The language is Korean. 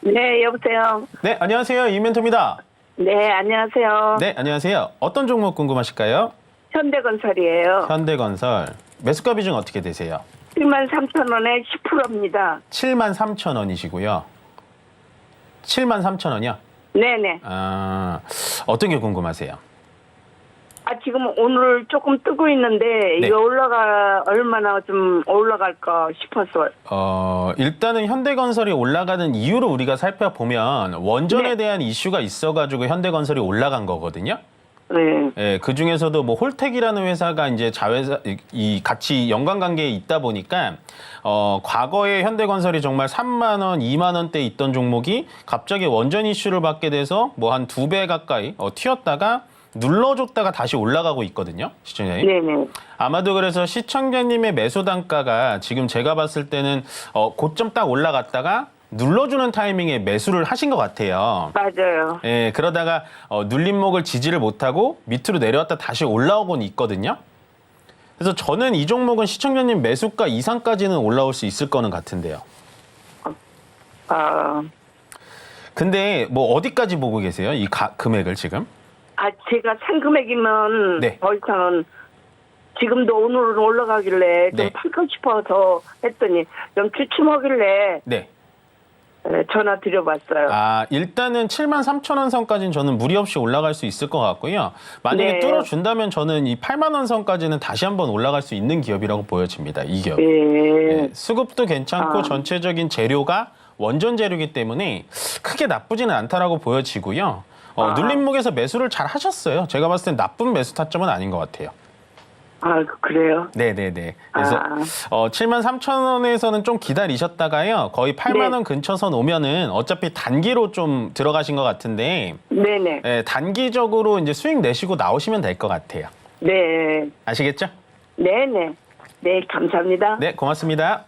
네, 여보세요. 네, 안녕하세요. 이멘토입니다. 네, 안녕하세요. 네, 안녕하세요. 어떤 종목 궁금하실까요? 현대건설이에요. 현대건설. 매수가 비중 어떻게 되세요? 7만 3천 원에 10%입니다. 7만 3천 원이시고요. 7만 3천 원이요? 네네. 아, 어떤 게 궁금하세요? 아, 지금 오늘 조금 뜨고 있는데, 네. 이거 올라가, 얼마나 좀 올라갈까 싶어서. 어, 일단은 현대건설이 올라가는 이유를 우리가 살펴보면 원전에 네. 대한 이슈가 있어가지고 현대건설이 올라간 거거든요. 네. 예, 그 중에서도 뭐 홀텍이라는 회사가 이제 자회사 이- 이 같이 연관 관계에 있다 보니까 어 과거에 현대건설이 정말 3만 원, 2만 원대 있던 종목이 갑자기 원전 이슈를 받게 돼서 뭐 한 두 배 가까이 어, 튀었다가 눌러줬다가 다시 올라가고 있거든요, 시청자님. 네네. 아마도 그래서 시청자님의 매수 단가가 지금 제가 봤을 때는 어, 고점 딱 올라갔다가 눌러주는 타이밍에 매수를 하신 것 같아요. 맞아요. 예, 그러다가 어, 눌림목을 지지를 못하고 밑으로 내려왔다 다시 올라오곤 있거든요. 그래서 저는 이 종목은 시청자님 매수가 이상까지는 올라올 수 있을 거는 같은데요. 아, 근데 뭐 어디까지 보고 계세요? 이 가- 금액을 지금? 아, 제가 산 금액이면 네. 더 이상은 지금도 오늘은 올라가길래 좀 네. 팔고 싶어서 했더니 좀 추춤하길래 네. 네, 전화 드려봤어요. 아, 일단은 7만 3천 원 선까지는 저는 무리 없이 올라갈 수 있을 것 같고요. 만약에 네. 뚫어준다면 저는 이 8만 원 선까지는 다시 한번 올라갈 수 있는 기업이라고 보여집니다. 이 기업. 예. 예, 수급도 괜찮고 아. 전체적인 재료가 원전 재료이기 때문에 크게 나쁘지는 않다라고 보여지고요. 어, 아. 눌림목에서 매수를 잘 하셨어요. 제가 봤을 땐 나쁜 매수 타점은 아닌 것 같아요. 아, 그래요? 네네네. 그래서 아. 어, 7만 3천 원에서는 좀 기다리셨다가요. 거의 8만 네. 원 근처선 오면은 어차피 단기로 좀 들어가신 것 같은데 네네. 예, 단기적으로 이제 수익 내시고 나오시면 될 것 같아요. 네. 아시겠죠? 네네. 네, 감사합니다. 네, 고맙습니다.